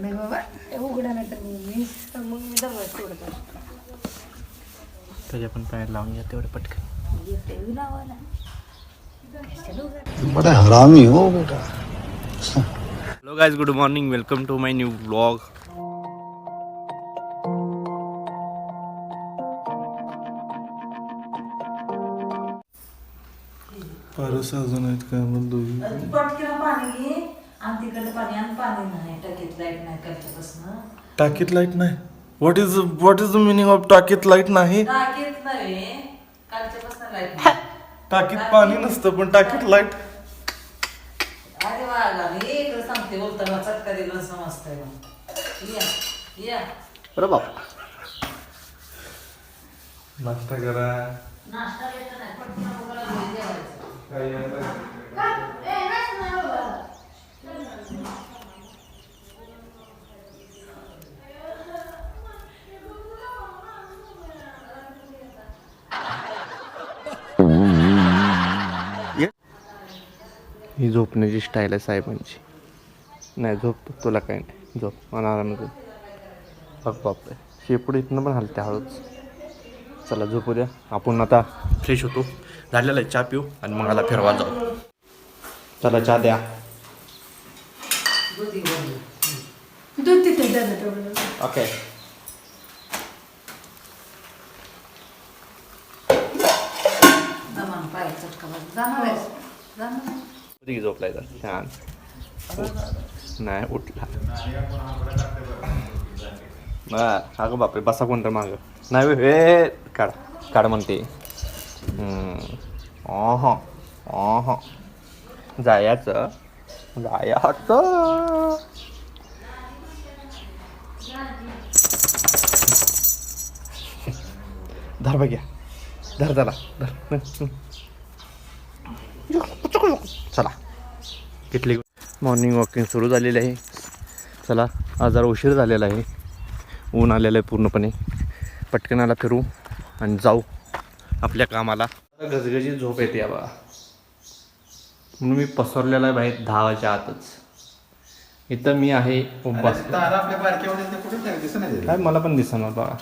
नाही बाबा उघडा नाही तर मी मी दरवाज़ा सोडत असतो. त्याच्या पण पायात लावून घ्या तेवढे पटकन. येते लावायला बड़ा हरामी हो बेटा. Hello guys good morning welcome to my new blog Paras अजून आहेत का? मग आणि पाणी आणि पाणी नाही टाकीत लाइट नाही करच्यापासून टाकीत लाइट नाही? What is what is the meaning of टाकीत लाइट नाही? टाकीत नव्हे कालच्यापासून लाइट नाही. टाकीत पाणी नसतं पण टाकीत लाइट अरे वागा मी इकडे सांगते बोलताना चटका दिला समजतंय मग. या या. बरं बाप. नाश्ता करा. नाश्ता येत नाही? पटकन उघडा घरी जेवायचं. ही झोपण्याची स्टाईल आहे साहेबांची. नाही झोप तुला काय नाही. झोप. मला आराम कर बघ बापरे. शेपूड इथनं पण हलते हळूच. चला झोपू द्या आपण आता फ्रेश होतो. झालेला आहे. चहा पिऊ आणि मग आला फिरवा जाऊ. चला चहा द्या. दूध तिथे द्या ना तेवढं. ओके दमान पाय चटका बस. जाणार आहेस? जाणार? कधी झोपलाय तर छान नाही उठला बर अगं बापरे बसा कोणतं माग नाही हे काढ काढ म्हणते ऑह ऑह जायाचं जायाचं धर बघ्या धर धरा धर. चला. कितली मॉर्निंग वॉकिंग सुरू झालेली आहे. चला आजार उशीर झालेला आहे. ऊन आलेलं आहे पूर्णपणे. पटकनाला फिरू आणि जाऊ आपल्या कामाला. गजगजी झोप येते या बघा म्हणून मी पसरलेला आहे बाहेर दहा वाजच्या आतच. इथं मी आहे उपवास तारा आपल्या बारक्यामध्ये ते कुठे ठेवले दिसत नाही काय मला पण दिसणार बघा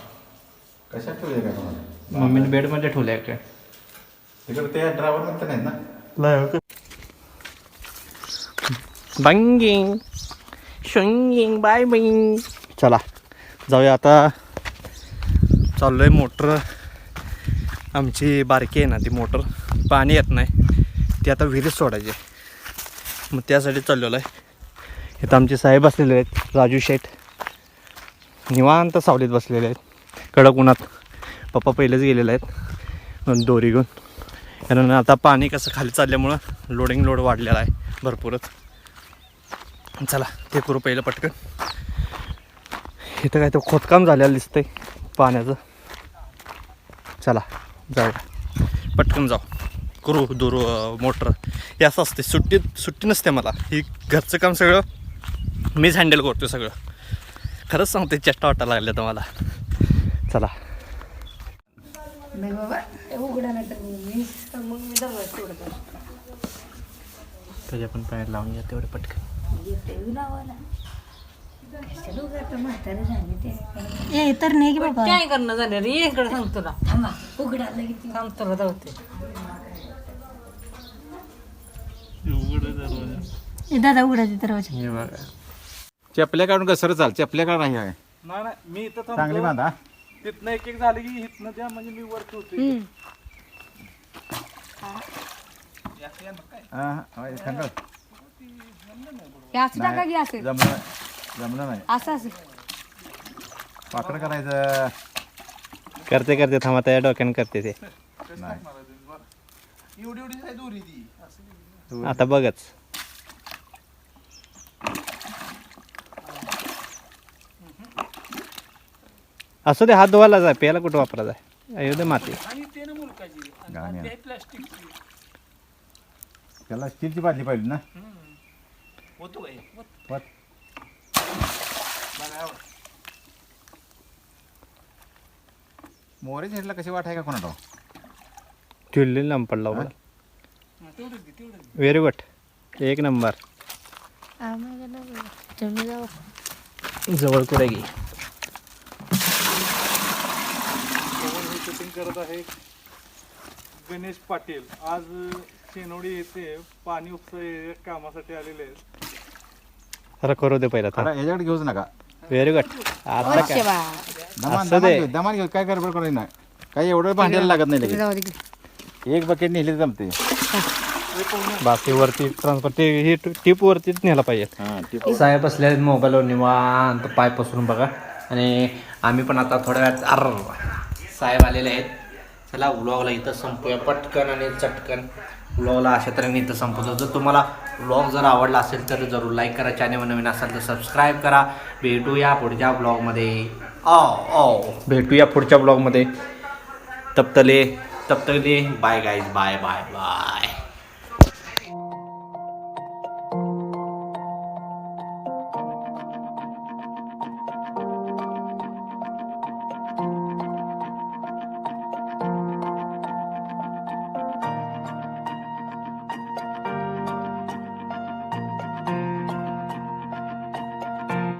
कशात ठेवले का तुम्हाला? मम्मीने बेडमध्ये ठेवल्या काय तिकडे ते ड्रायव्हर म्हणते नाही ना बंगिंग शंगिंग बाय बिंग चला जाऊया आता. चाललो आहे मोटर. आमची बारकी आहे ना ती मोटर. पाणी येत नाही. ती आता विहिरीत सोडायची. मग त्यासाठी चाललेलो आहे. इथं आमचे साहेब बसलेले आहेत राजू शेठ. निवांत सावलीत बसलेले आहेत. कडक उन्हात पप्पा पहिलेच गेलेले आहेत. दोरी घेऊन. कारण आता पाणी कसं खाली चालल्यामुळं लोडिंग लोड वाढलेला आहे भरपूरच. चला ते करू पहिलं पटकन. इथं काय तर खोदकाम झालेलं दिसतंय पाण्याचं. चला जाऊया. पटकन जाऊ. करू दूर मोटर. हे असं असते सुट्टीत सुट्टी नसते मला. ही घरचं काम सगळं मीच हँडल करतो सगळं. खरंच सांगते चेष्टा वाटायला लागल्या तर मला. चला. नाही बाबा. उघडा नाही तर मग मी तर मग मी दरवाजा सोडत. असतो. त्याच्या पण पायात लावून घ्या तेवढे पटकन. येते लावायला ए तर नाही की बाबा. काय करणं झालं रे? इकडे सांग तुला. थांबा. उघडा लगेच. थांब तुला धावते ए दादा उघडायचे दरवाजा. हे बघा. चपल्या काढून कसं चाल? चपल्या काढून नाही आहे नाही नाही मी इथं चांगली बांधा. तिथनं एक एक झाली की इथनं द्या म्हणजे मी वर ठेवतो हा, हा. असं टाका की असं. जमलं जमलं नाही. असं असं. करायचं. करते करते थांबा त्या डोक्यानं करते ते. नाही. एवढी एवढी आहे दोरी ती. आता बघच. असू दे हात धुवायला जाय प्यायला कुठं वापरायचा आहे? अयो दे माती. गाणी. त्याला स्टीलची बादली पाहिजे ना. मोरे झेडला कशी वाट आहे का कोणाला? चिडलेली लांब पडला व्हेरी गुड एक नंबर. तुम्ही जाऊ जवळ कुठे घे? शूटिंग करत आहे गणेश पाटील. आज शेनोडी येथे पाणी उपसा कामासाठी आलेले आहेत. अरे करू दे पहिला आता याच्याकडे घेऊच नका. व्हेरी गुड आता काय? दमान असं दमान दे. घेऊ दमान घेऊ काय गडबड करायची नाही. काही एवढं भांड्याला लागत नाही लगेच. एक बकेट नेली तर बाकी वरती ट्रान्सफर ते हे टिप वरतीच नेला पाहिजे. हां साहेब असले आहेत मोबाईलवर निवांत पाय पसरून बघा. आणि आम्ही पण आता थोड्या वेळात अर साहेब आलेले आहेत. चला व्लॉगला इथं संपूया. पटकन आणि चटकन. व्लॉगला अशा तऱ्हेने इथं संपवतो जर तुम्हाला व्लॉग जर आवडला असेल तर जरूर लाईक करा. चॅनल नवीन असाल तर सबस्क्राईब करा. भेटूया पुढच्या ब्लॉगमध्ये ओ ओ भेटूया पुढच्या ब्लॉगमध्ये तप्तले तप्तले. Bye guys bye bye bye